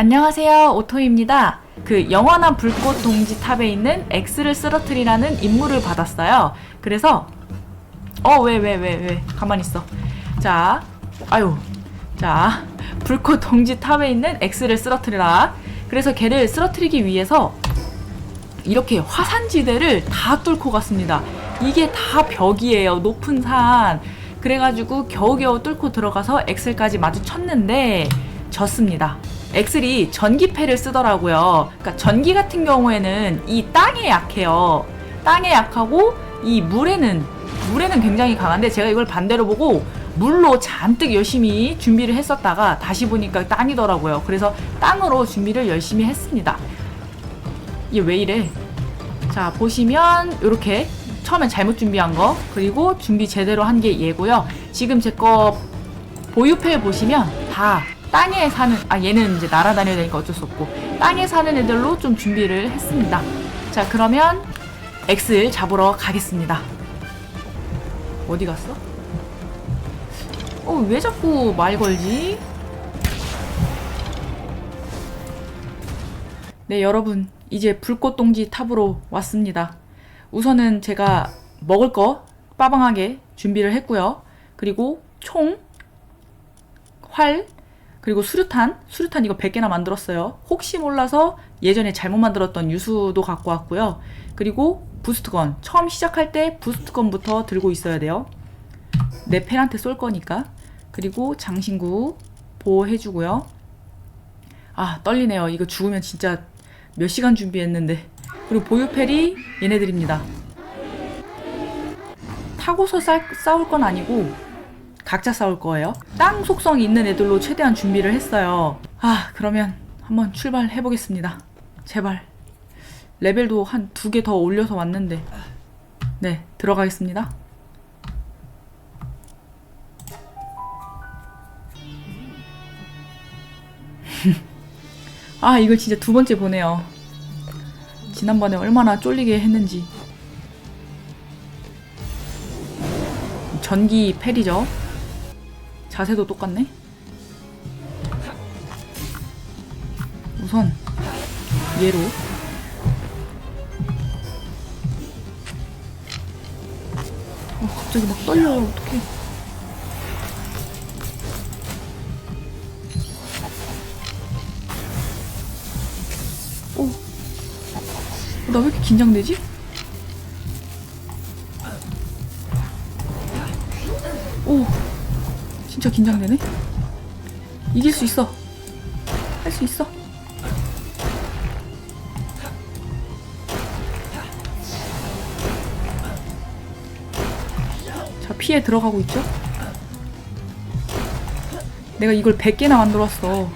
안녕하세요. 오토입니다. 그 영원한 불꽃 동지 탑에 있는 X를 쓰러트리라는 임무를 받았어요. 그래서 어 왜 왜 왜 왜 가만 있어. 자, 아유, 자 불꽃 동지 탑에 있는 X를 쓰러트리라. 그래서 걔를 쓰러트리기 위해서 이렇게 화산지대를 다 뚫고 갔습니다. 이게 다 벽이에요. 높은 산. 그래가지고 겨우겨우 뚫고 들어가서 엑셀까지 마주쳤는데 졌습니다. 엑셀이 전기패를 쓰더라고요. 그러니까 전기 같은 경우에는 이 땅에 약해요. 땅에 약하고 이 물에는 물에는 굉장히 강한데 제가 이걸 반대로 보고 물로 잔뜩 열심히 준비를 했었다가 다시 보니까 땅이더라고요. 그래서 땅으로 준비를 열심히 했습니다. 이게 왜 이래? 자, 보시면 이렇게 처음엔 잘못 준비한 거 그리고 준비 제대로 한 게 얘고요. 지금 제 거 보유패 보시면 다 땅에 사는 아 얘는 이제 날아다녀야 되니까 어쩔 수 없고 땅에 사는 애들로 좀 준비를 했습니다. 자, 그러면 X 잡으러 가겠습니다. 어디 갔어? 어, 왜 자꾸 말 걸지? 네, 여러분. 이제 불꽃동지 탑으로 왔습니다. 우선은 제가 먹을 거 빠방하게 준비를 했고요. 그리고 총, 활, 그리고 수류탄. 수류탄 이거 100개나 만들었어요. 혹시 몰라서 예전에 잘못 만들었던 유수도 갖고 왔고요. 그리고 부스트건. 처음 시작할 때 부스트건부터 들고 있어야 돼요. 내 팬한테 쏠 거니까. 그리고 장신구 보호해주고요. 아, 떨리네요. 이거 죽으면 진짜 몇 시간 준비했는데. 그리고 보유펠이 얘네들입니다. 타고서 싸, 싸울 건 아니고 각자 싸울 거예요. 땅 속성 있는 애들로 최대한 준비를 했어요. 아, 그러면 한번 출발해 보겠습니다. 제발. 레벨도 한 두 개 더 올려서 왔는데. 네, 들어가겠습니다. 아, 이걸 진짜 두 번째 보네요. 지난번에 얼마나 쫄리게 했는지. 전기 펠이죠. 자세도 똑같네. 우선 얘로 어, 갑자기 막 떨려요. 어떡해. 오. 나왜 이렇게 긴장되지? 진짜 긴장되네. 이길 수 있어. 할 수 있어. 자, 피해 들어가고 있죠? 내가 이걸 100개나 만들었어.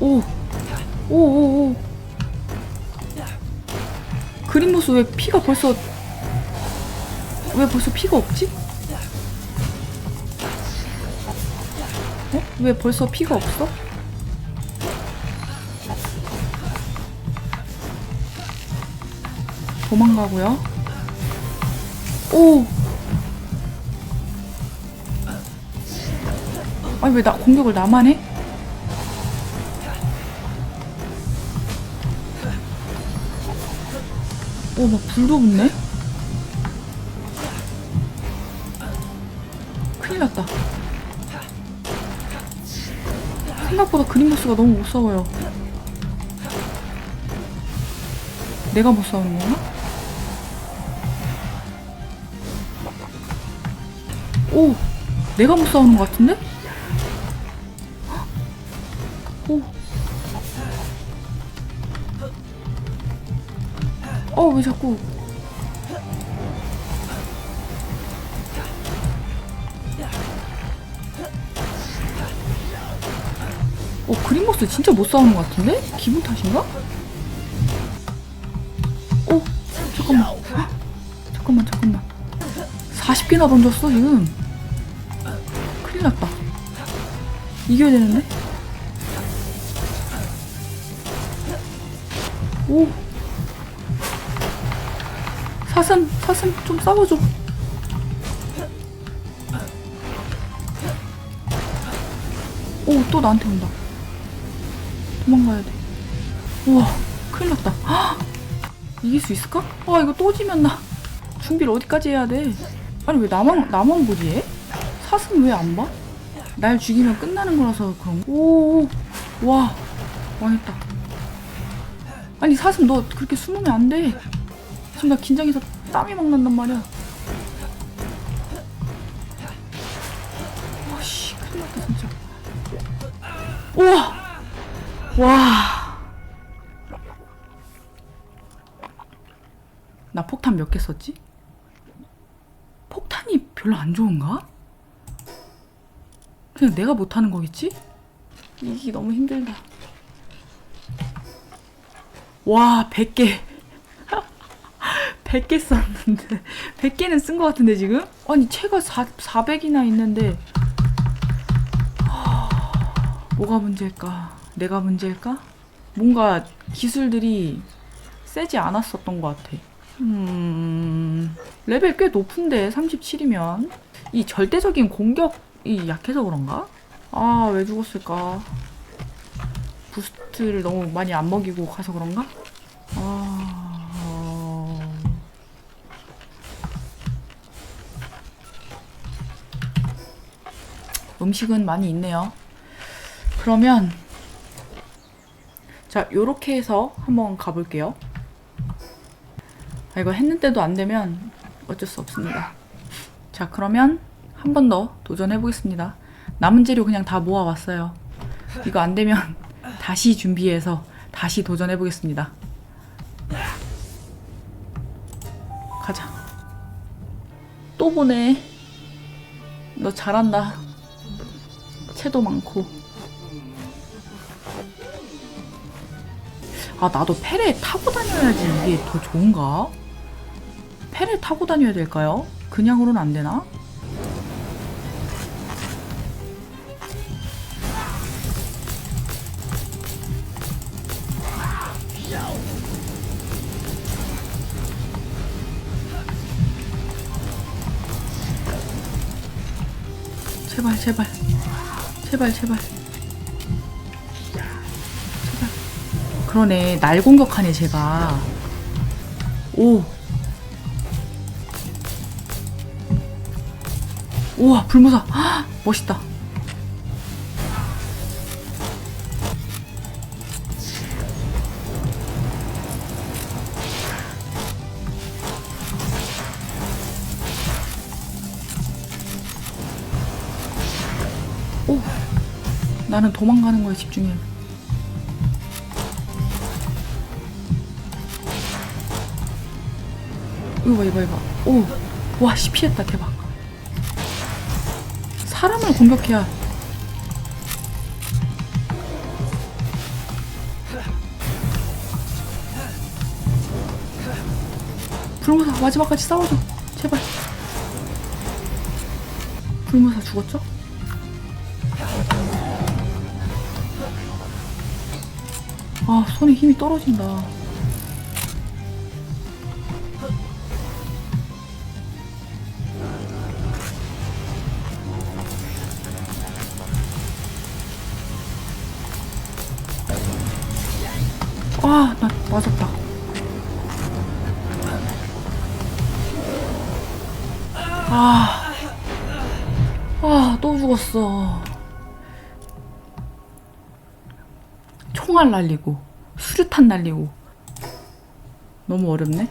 오. 오, 오, 오. 그린모스 왜 피가 벌써 왜 벌써 피가 없지? 왜 벌써 피가 없어? 도망가고요. 오. 아니 왜 나 공격을 나만 해? 오, 막 불도 붙네? 생각보다 그린모스가 너무 못 싸워요. 내가 못 싸우는 건가? 오! 내가 못 싸우는 것 같은데? 오! 어, 왜 자꾸. 어, 그린모스 진짜 못 싸우는 것 같은데? 기분 탓인가? 어, 잠깐만. 헉, 잠깐만, 잠깐만. 40개나 던졌어, 지금. 큰일 났다. 이겨야 되는데? 오. 사슴, 사슴 좀 싸워줘. 오, 또 나한테 온다. 도망가야 돼. 우와, 큰일 났다. 헉! 이길 수 있을까? 아, 이거 또 지면 나 준비를 어디까지 해야 돼? 아니, 왜 나만, 나만 보지, 얘? 사슴 왜 안 봐? 날 죽이면 끝나는 거라서 그런 거. 오, 와, 망했다. 아니, 사슴 너 그렇게 숨으면 안 돼. 지금 나 긴장해서 땀이 막 난단 말이야. 우와! 와. 나 폭탄 몇 개 썼지? 폭탄이 별로 안 좋은가? 그냥 내가 못하는 거겠지? 이기 너무 힘들다. 와, 100개. 100개 썼는데. 100개는 쓴 것 같은데, 지금? 아니, 채가 4, 400이나 있는데. 뭐가 문제일까? 내가 문제일까? 뭔가 기술들이 세지 않았었던 것 같아. 음, 레벨 꽤 높은데, 37이면. 이 절대적인 공격이 약해서 그런가? 아, 왜 죽었을까? 부스트를 너무 많이 안 먹이고 가서 그런가? 아. 어. 음식은 많이 있네요. 그러면 자 요렇게 해서 한번 가볼게요. 아, 이거 했는데도 안 되면 어쩔 수 없습니다. 자 그러면 한 번 더 도전해 보겠습니다. 남은 재료 그냥 다 모아 왔어요. 이거 안 되면 다시 준비해서 다시 도전해 보겠습니다. 가자. 또 보네. 너 잘한다. 채도 많고. 아, 나도 페레 타고 다녀야지 이게 더 좋은가? 페레 타고 다녀야 될까요? 그냥으로는 안 되나? 제발, 제발. 제발, 제발. 그러네. 날 공격하네, 제가. 오. 우와, 불무사. 헉, 멋있다. 오. 나는 도망가는 거에 집중해. 이거 봐, 이거 봐, 이거 봐. 오. 와, 씨, 피했다. 대박. 사람을 공격해야. 불무사 마지막까지 싸워줘. 제발. 불무사 죽었죠? 아, 손에 힘이 떨어진다. 아, 또 죽었어. 총알 날리고, 수류탄 날리고. 너무 어렵네.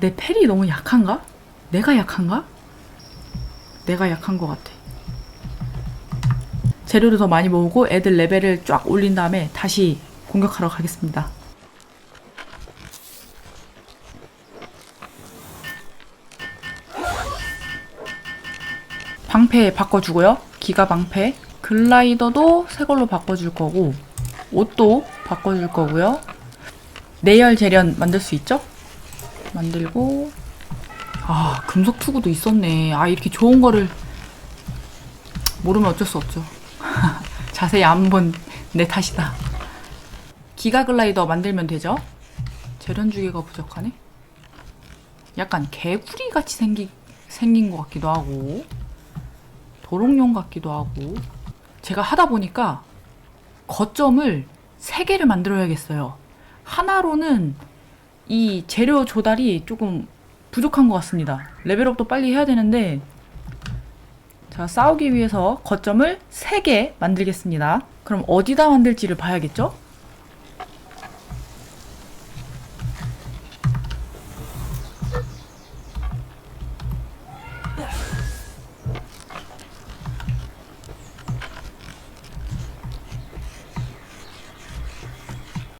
내 펠이 너무 약한가? 내가 약한가? 내가 약한 것 같아. 재료를 더 많이 모으고 애들 레벨을 쫙 올린 다음에 다시 공격하러 가겠습니다. 방패 바꿔주고요. 기가 방패. 글라이더도 새 걸로 바꿔줄 거고, 옷도 바꿔줄 거고요. 내열 재련 만들 수 있죠? 만들고, 아, 금속 투구도 있었네. 아, 이렇게 좋은 거를 모르면 어쩔 수 없죠. 자세히 안 본 내 탓이다. 기가 글라이더 만들면 되죠? 재련 주기가 부족하네. 약간 개구리 같이 생기, 생긴 것 같기도 하고, 도롱뇽 같기도 하고. 제가 하다 보니까 거점을 3개를 만들어야겠어요. 하나로는 이 재료 조달이 조금 부족한 것 같습니다. 레벨업도 빨리 해야 되는데 자 싸우기 위해서 거점을 3개 만들겠습니다. 그럼 어디다 만들지를 봐야겠죠?